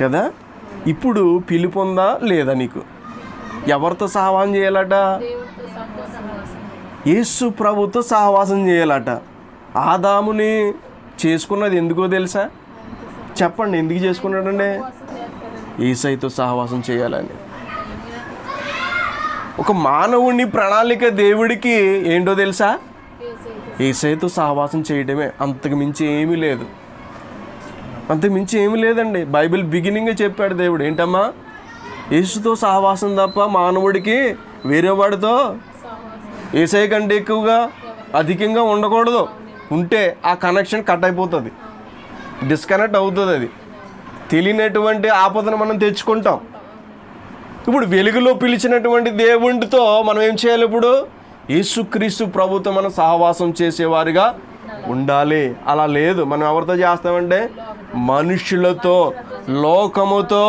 కదా? ఇప్పుడు పిలుపు ఉందా లేదా నీకు? ఎవరితో సహవాసం చేయాలట? యేసు ప్రభుతో సహవాసం చేయాలట. ఆదాముని చేసుకున్నది ఎందుకో తెలుసా? చెప్పండి ఎందుకు చేసుకున్నాడండి? ఏసైతో సహవాసం చేయాలని. ఒక మానవుని ప్రణాళిక దేవుడికి ఏంటో తెలుసా? ఏసైతో సహవాసం చేయడమే అంతకు మించి ఏమీ లేదు. అంతకుమించి మించి లేదండి. బైబిల్ బిగినింగ్ చెప్పాడు దేవుడు. ఏంటమ్మా? యేసుతో సహవాసం తప్ప మానవుడికి వేరే వాడితో ఏసై కంటే ఎక్కువగా అధికంగా ఉండకూడదు. ఉంటే ఆ కనెక్షన్ కట్ అయిపోతుంది. డిస్కనెక్ట్ అవుతుంది అది. తెలియనటువంటి ఆపదను మనం తెచ్చుకుంటాం. ఇప్పుడు వెలుగులో పిలిచినటువంటి దేవుడితో మనం ఏం చేయాలి ఇప్పుడు? యేసుక్రీస్తు ప్రభుతో మనం సహవాసం చేసేవారిగా ఉండాలి. అలా లేదు. మనం ఎవరితో చేస్తామంటే మనుషులతో లోకముతో.